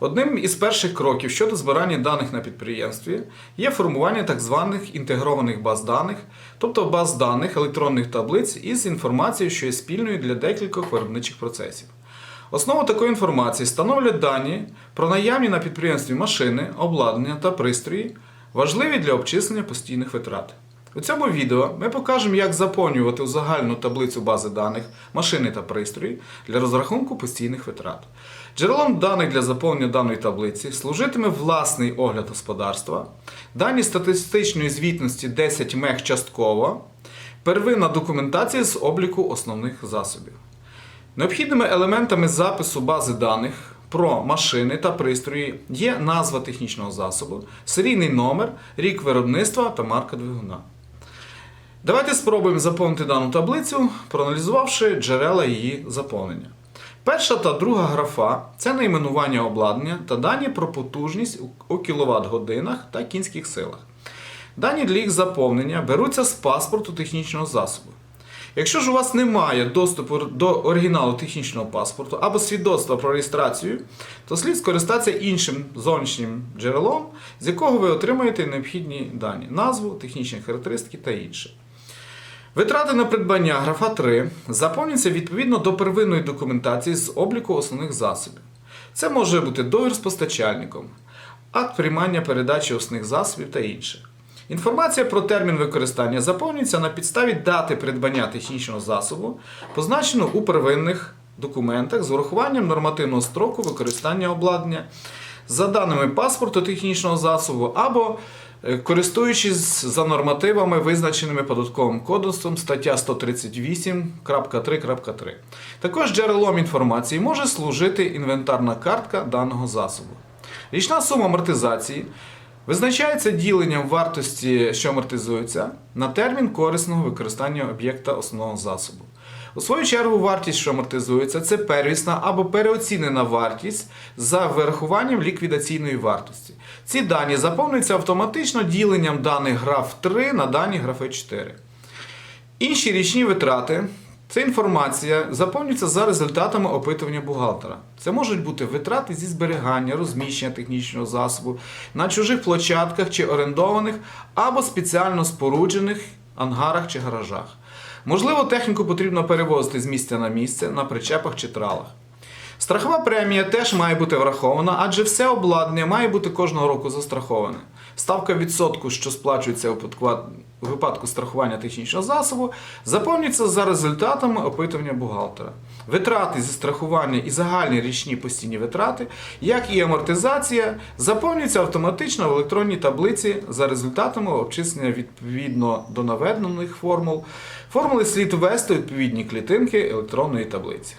Одним із перших кроків щодо збирання даних на підприємстві є формування так званих інтегрованих баз даних, тобто баз даних електронних таблиць із інформацією, що є спільною для декількох виробничих процесів. Основу такої інформації становлять дані про наявні на підприємстві машини, обладнання та пристрої, важливі для обчислення постійних витрат. У цьому відео ми покажемо, як заповнювати у загальну таблицю бази даних машини та пристрої для розрахунку постійних витрат. Джерелом даних для заповнення даної таблиці служитиме власний огляд господарства, дані статистичної звітності 10 мег частково, первинна документація з обліку основних засобів. Необхідними елементами запису бази даних про машини та пристрої є назва технічного засобу, серійний номер, рік виробництва та марка двигуна. Давайте спробуємо заповнити дану таблицю, проаналізувавши джерела її заповнення. Перша та друга графа це найменування обладнання та дані про потужність у кіловат годинах та кінських силах. Дані для їх заповнення беруться з паспорту технічного засобу. Якщо ж у вас немає доступу до оригіналу технічного паспорту або свідоцтва про реєстрацію, то слід скористатися іншим зовнішнім джерелом, з якого ви отримаєте необхідні дані назву, технічні характеристики та інше. Витрати на придбання графа 3 заповнюються відповідно до первинної документації з обліку основних засобів. Це може бути договір з постачальником, акт приймання передачі основних засобів та інше. Інформація про термін використання заповнюється на підставі дати придбання технічного засобу, позначено у первинних документах з урахуванням нормативного строку використання обладнання, за даними паспорту технічного засобу або е, користуючись за нормативами, визначеними податковим кодексом стаття 138.3.3. Також джерелом інформації може служити інвентарна картка даного засобу. Річна сума амортизації визначається діленням вартості, що амортизується, на термін корисного використання об'єкта основного засобу. У свою чергу, вартість, що амортизується, це первісна або переоцінена вартість за вирахуванням ліквідаційної вартості. Ці дані заповнюються автоматично діленням даних граф 3 на дані графи 4. Інші річні витрати це інформація заповнюється за результатами опитування бухгалтера. Це можуть бути витрати зі зберігання, розміщення технічного засобу на чужих площадках чи орендованих або спеціально споруджених ангарах чи гаражах. Можливо, техніку потрібно перевозити з місця на місце на причепах чи тралах. Страхова премія теж має бути врахована, адже все обладнання має бути кожного року застраховане. Ставка відсотку, що сплачується у випадку- страхування технічного засобу, заповнюється за результатами опитування бухгалтера. Витрати зі страхування і загальні річні постійні витрати, як і амортизація, заповнюються автоматично в електронній таблиці за результатами обчислення відповідно до наведених формул. Формули слід ввести у відповідні клітинки електронної таблиці.